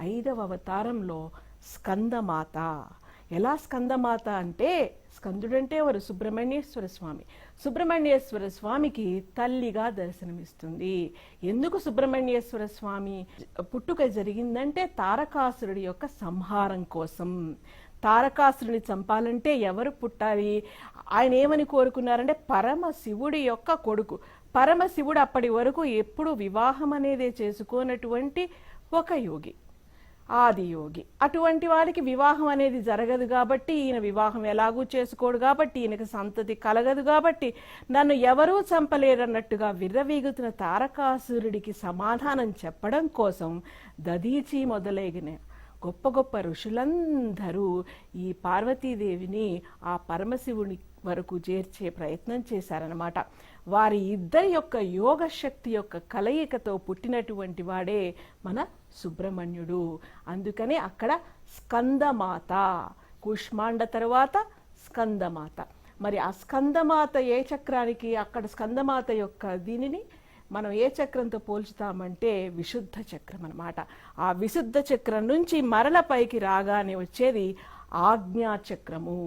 ఐదవ అవతారంలో స్కందమాత. ఎలా స్కందమాత అంటే స్కందుడంటే వారు సుబ్రహ్మణ్యేశ్వర స్వామి. సుబ్రహ్మణ్యేశ్వర స్వామికి తల్లిగా దర్శనమిస్తుంది. ఎందుకు సుబ్రహ్మణ్యేశ్వర స్వామి పుట్టుక జరిగిందంటే తారకాసురుడి యొక్క సంహారం కోసం. తారకాసురుని చంపాలంటే ఎవరు పుట్టాలి? ఆయన ఏమని కోరుకున్నారంటే పరమశివుడి యొక్క కొడుకు. పరమశివుడు అప్పటి వరకు ఎప్పుడు వివాహం అనేది చేసుకోనటువంటి ఒక యోగి. ఆదియోగి. అటువంటి వాడికి వివాహం అనేది జరగదు కాబట్టి ఈయన వివాహం ఎలాగూ చేసుకోడు కాబట్టి ఈయనకు సంతతి కలగదు కాబట్టి నన్ను ఎవరూ చంపలేరన్నట్టుగా విర్రవీగుతున్న తారకాసురుడికి సమాధానం చెప్పడం కోసం దదీచి మొదలైన గొప్ప గొప్ప ఋషులందరూ ఈ పార్వతీదేవిని ఆ పరమశివుని వరకు చేర్చే ప్రయత్నం చేశారనమాట వారి ఇద్దరి యొక్క యోగ శక్తి యొక్క కలయికతో పుట్టినటువంటి వాడే మన సుబ్రహ్మణ్యుడు. అందుకనే అక్కడ స్కందమాత కుష్మాండ తర్వాత స్కందమాత. మరి ఆ స్కందమాత ఏ చక్రానికి అక్కడ స్కందమాత యొక్క దీనిని మనం ఏ చక్రంతో పోల్చుతామంటే విశుద్ధ చక్రం అన్నమాట. ఆ విశుద్ధ చక్రం నుంచి మరల పైకి రాగానే వచ్చేది ఆజ్ఞా చక్రము